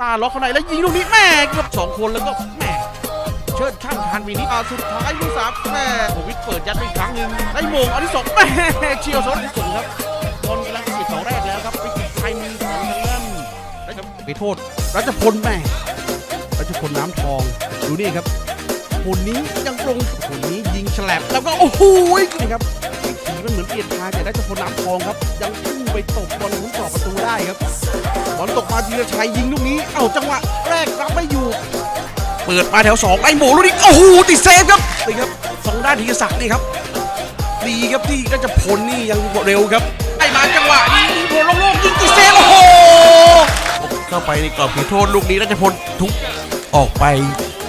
ตาล็อกเข้าในแล้วยิงลูกนี้แม่เกือบสองคนแล้วก็แม่เชิดข้างทันวีนี้อ่าสุดท้ายลูกสามแม่โควิดเปิดยัดไปอีกครั้งหนึ่งได้โมงอันที่สองแม่เชียวโซนที่สุดครับบอลกำลังเสียบเสาแรกแล้วครับไปติดไทยมือของทางด้านแล้วจะไปโทษรัชพลแม่รัชพลน้ำทองดูนี่ครับคนนี้ยังตรงคนนี้ยิงฉลับแล้วก็โอ้โหนี่ครับทีมันเหมือนเปลี่ยนทางแต่รัชพลน้ำทองครับ ยังพุ่งไปตบบอลหมุนกรอประตูได้ครับ บอลตกมาธีรชัยยิงลูกนี้ เอ้าจังหวะแรกรับไม่อยู่ เปิดมาแถวสองไอ้หมูลูกนี้โอ้โหติดเซฟครับนี่ครับสองด้านธีรศักดิ์นี่ครับ ดีครับที่ก็จะพลนี่ยังเร็วครับไอ้มาจังหวะนี้พลโล่งๆยิงติดเซฟโอ้โหเข้าไปในกรอบเขตโทษลูกนี้ราชพลทุกออกไป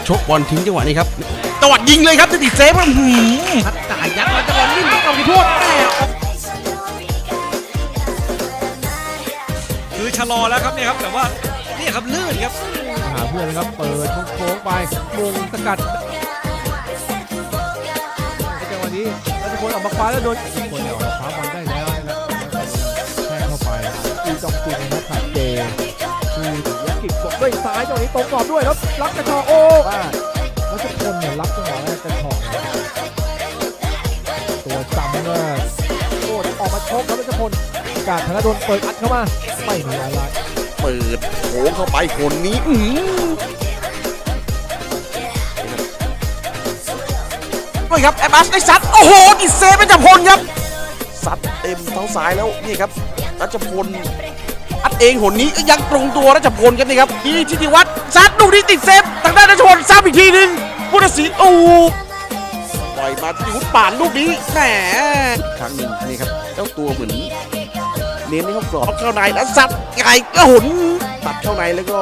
ชกบอลทิ้งจังหวะนี้ครับตวัดยิงเลยครับจะติดเซฟครับหืมพัดจ่ายยัดแล้วจะบอลนิ่มกรอบเขตโทษแม่ คือชะลอแล้วครับเนี่ยครับแต่ว่าเนี่ยครับลื่นครับหาเพื่อนนะครับ เปิดโค้งๆไปมงสกัดในจังหวะนี้รัชพลออกมาคว้าแล้วโดนรัชพลเนี่ยออกมาคว้าบอลได้แล้วนะครับแทงเข้าไปอีจองจุนนะครับขาดเจคือยักกิกกดด้วยซ้ายจังหวะนี้ตรงกรอบด้วยแล้วรับกระชอกโอ้ว่ารัชพลเนี่ยรับจังหวะแรกกระชอกนะครับตัวจำเลยโอ้ออกมาชกครับรัชพล การธนดลเปิดอัดเข้ามา ไม่มีอะไรเปิดโค้งเข้าไปคนนี้อื้อหือด้วยครับแอบัสได้ซัดโอ้โหติเซฟเป็นจับพลครับซัดเต็มเท้าซ้ายแล้วนี่ครับรัชพลอัดเองหนนี้ยังตรงตัวรัชพลครับนี่ครับดีทิติวัฒน์ซัดลูกนี้ติดเซฟทางด้านรัชพลซ้ำอีกทีนึงผู้ตัดสินโอ้ปล่อยมาทิติวัฒน์ป่านลูกนี้แหมครั้งหนึ่งนี่ครับเจ้าตัวเหมือน เน้นให้เขากรอบเข้าในแล้วสัดไก่ก็หุนตัดเข้าในแล้วก็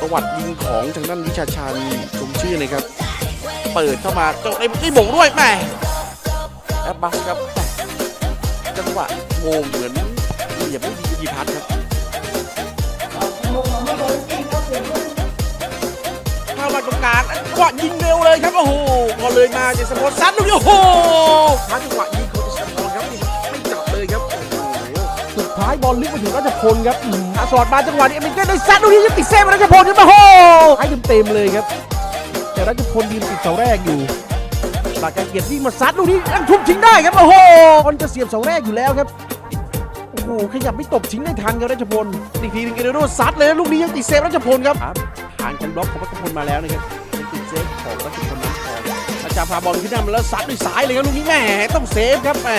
ประวัติยิงของทางด้านวิชาชาญชมชื่อนะครับ เปิดเข้ามาเจ้าไอ้ไอ้หมงด้วยแม่แอปบัสครับแม่จังหวะโงงเหมือนอย่าไม่ดีกีพัดครับเข้ามาตรงกลางจังหวะยิงเร็วเลยครับโอ้โหพอเลยมาเจสันพลซัดลูกนี้โอ้โหหาจังหวะยิงายบอลลึกไปถึงรัชพลครับอสอดมาจังหวะนี้เอเมนเก้ได้ซัดลูกนี้ยังติดเซฟรัชพลขึ้นมาโอ้โหให้เต็มๆเลยครับแต่รัชพลยืนติดเสาแรกอยู่ปากกาเกียรติวิ่งมาซัดลูกนี้ยังทุบทิ้งได้ครับโอ้โหบอลจะเสียบเสาแรกอยู่แล้วครับโอ้โหขยับไม่ตบทิ้งได้ทันครับรัชพลอีกทีนึงเกเรโรซัดเลยลูกนี้ยังติดเซฟรัชพลครับผ่านกันบล็อกของรัชพลมาแล้วนะครับติดเซฟของรัชพลน้ำทออาจารย์พาบอลขึ้นน้ามาแล้วซัดด้วยซ้ายเลยครับลูกนี้แหมต้องเซฟครับแหม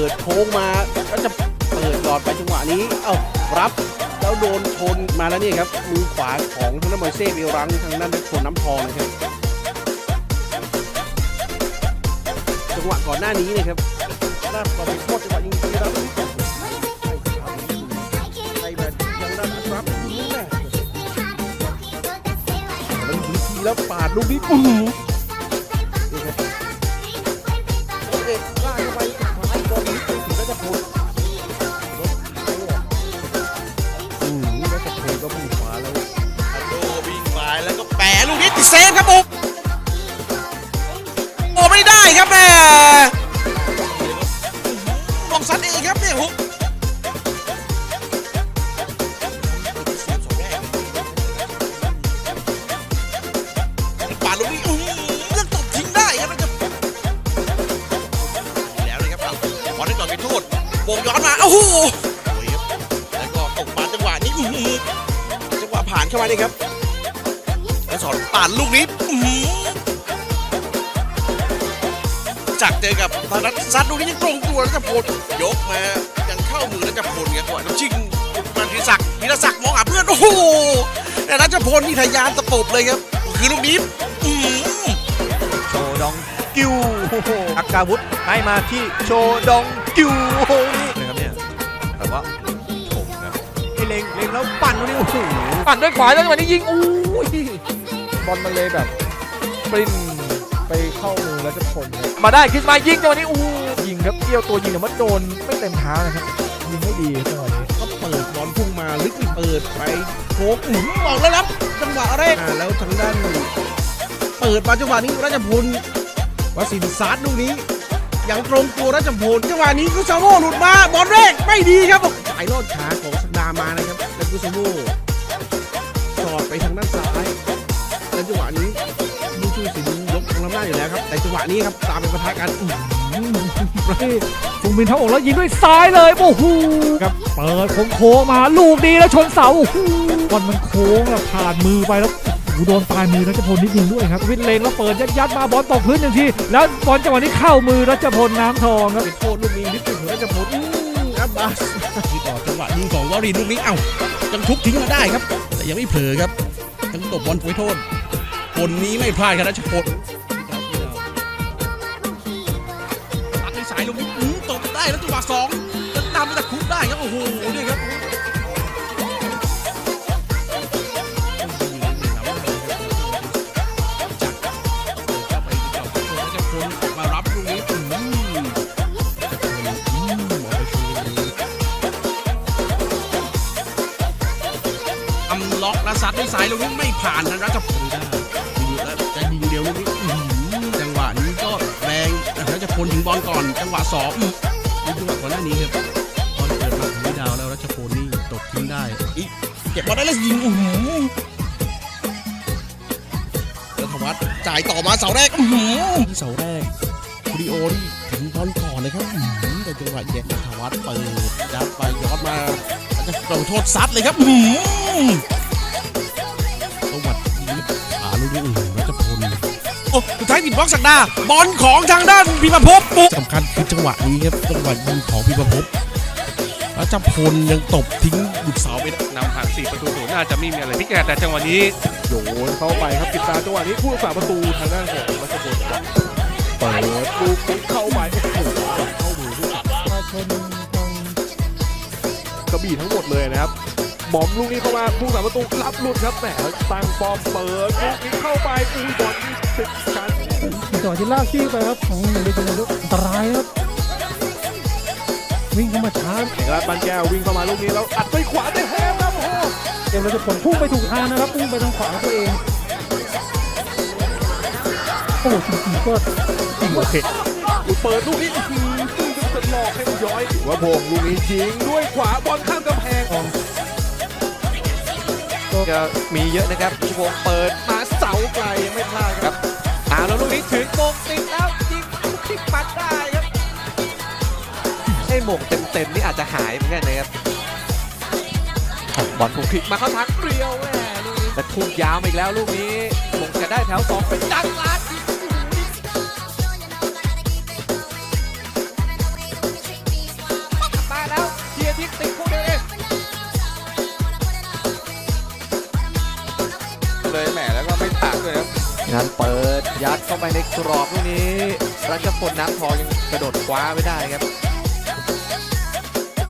ปิดโค้งมาแล้วจะเปิดหลอดไปจังหวะนี้ เอ้ารับแล้วโดนชนมาแล้วนี่ครับมือขวาของทางด้านมอยเซ่เบลรังทางด้านนักชนน้ำทองนะครับจังหวะก่อนหน้านี้นะครับด้านก่อนไปโทษจังหวะยิงทีรับไอ้แบบยังด้านรับนี่แหละแล้วยิงทีแล้วปาดลูกนี้อื้อ เซฟครับผมโอ้ไม่ได้ครับแม่ลองซัดเองครับเนี่ยฮุกปาดลูกนี้อื้อหือยังตบทิ้งได้ครับแล้วจะแล้วเลยครับเอาบอลได้ก่อนไปโทษวงย้อนมาโอ้โหโอ้ยครับแล้วก็ตกมาจังหวะนี้จังหวะผ่านเข้ามานี่ครับ แล้วสอนป่านลูกนี้จากเจอกับธนัทซัดลูกนี้ยังตรงตัวแล้วจะพลยกมายังเข้ามือแล้วจะพลครับจังหวะน้ำชิงมันพิศักดิ์พิรศักดิ์มองหาเพื่อนโอ้โหแต่รัชพลนี่ทะยานตะปบเลยครับคือลูกนี้โชดองกิวอ้โหอักกาวุธให้มาที่โชดองกิวอ้โหนี่นะครับเนี่ยแต่ว่าชมครับไอเล็งเล็งแล้วปั่นตรงนี้โอ้โหปั่นด้วยขวาแล้วจังหวะนี้ยิงโอ้ย บอลมันเลยแบบปริ้นไปเข้ามือแล้วจะผลมาได้คริสมายิงจังหวะนี้โอ้โหยิงครับเกี่ยวตัวยิงแต่ว่าโดนไม่เต็มเท้านะครับยิงไม่ดีจังหวะนี้ก็เปิดบอลพุ่งมาลึกไปเปิดไปโค้งหมุนบอกแล้วรับจังหวะแรกอ่าแล้วทางด้านเปิดมาจังหวะนี้ราชพลวสินทร์ซัดลูกนี้อย่างตรงตัวรัชพลจังหวะนี้กุซาโมหลุดมาบอลแรกไม่ดีครับสายลอดขาของสักดามานะครับแล้วกุซาโมสอดไปทางด้านซ้าย แล้วจังหวะนี้ลูกชูสิงห์ยกทางลำหน้าอยู่แล้วครับแต่จังหวะนี้ครับตามไปปะทะกันอื้อหือฟุงมินเท้าอกแล้วยิงด้วยซ้ายเลยโอ้โหครับเปิดโค้งๆมาลูกดีแล้วชนเสาโอ้โหบอลมันโค้งอะผ่านมือไปแล้วโอ้โหโดนปลายมือรัชพลนิดนึงด้วยครับวิทย์เลงแล้วเปิดยัดยัดๆมาบอลตกพื้นทันทีแล้วบอลจังหวะนี้เข้ามือรัชพลน้ำทองครับเป็นโทษลูกนี้นิดนึงของราชพลอื้ออับบาสที่ต่อจังหวะยิงของวอรีนลูกนี้เอ้ายังทุบทิ้งมาได้ครับ แต่ยังไม่เผลอครับยังตบบอลไปโทษ คนนี้ไม่พลาดครับราชพลตัดในสายลูกนี้อื้อตบได้แล้วจังหวะสองแล้วนำมาจากคุกได้ครับโอ้โหนี่ครับซัดด้วยสายลูกนี้ไม่ผ่านนะรัชพ ลถึงบอลก่อน จังหวะสองอื้อดูจังหวะก่อนหน้านี้ครับบอลเปิดมาของวิดาวแล้วรัชพลนี่ตกทิ้งได้อีกเก็บบอลได้แล้วยิงโอ้โหแล้วธวัฒน์จ่ายต่อมาเสาแรกอื้อหือที่เสาแรกคูริโอนี่ถึงบอลก่อนเลยครับอื้อหือแต่จังหวะแยกธวัฒน์เปิดยัดไปย้อนมาแล้วจะโดนโทษซัดเลยครับอื้อหือ ท้ายติดบล็อกสักดาบอลของทางด้านพิมพภพปุ๊บสำคัญคือจังหวะนี้ครับจังหวะยิงของพิมพภพแล้วจัพลยังตบทิ้งบุกเสาไปได้นำห่าง4ประตูศูนย์น่าจะไม่มีอะไรพลิกแแต่จังหวะนี้โยนเข้าไปครับติดตามจังหวะนี้ผู้รักษาประตูทางด้านของรัชพลครับเปิดลูกนี้เข้าไปโอ้โหเข้ามือด้วยกระบี่ทั้งหมดเลยนะครับหมอมลูกนี้เข้ามาผู้รักษาประตูรับหลุดครับแหมตั้งฟอร์มเปิดลูกนี้เข้าไปอุ้ยบอลนี่ติดกัน จังหวะที่ลากซี่ไปครับของหนึ่งเดียวกันอันตรายครับ วิ่งเข้ามาชาร์จเอกลักษณ์ปันแก้ววิ่งเข้ามาลูกนี้แล้วอัดไปขวาได้แฮมครับโอ้โหเกมรัชพลพุ่งไปถูกทางนะครับพุ่งไปทางขวาตัวเองโอ้โหจริงๆก็จริงโอเคเปิดลูกนี้อื้อหือซึ่งจะหลอกให้มันย้อยถือว่าโพงลูกนี้ยิงด้วยขวาบอลข้ามกำแพงจะมีเยอะนะครับชิวงเปิดมาเสาไกลยังไม่พลาดครับอ้าวแล้วลูกนี้ถึงมงติดแล้วยิงลูกที่ปัดได้ครับให้หมงเต็มๆนี่อาจจะหายเหมือนกันนะครับบอลถูกพลิกมาเข้าทางเปรียวแม่ลูกนี้แต่ทุ่งยาวมาอีกแล้วลูกนี้มงจะได้แถวสองเป็นดังลาด งานเปิดยัดเข้าไปในกรอบลูกนี้รัชพลน้ำทองยังกระโดดคว้าไม่ได้ครับ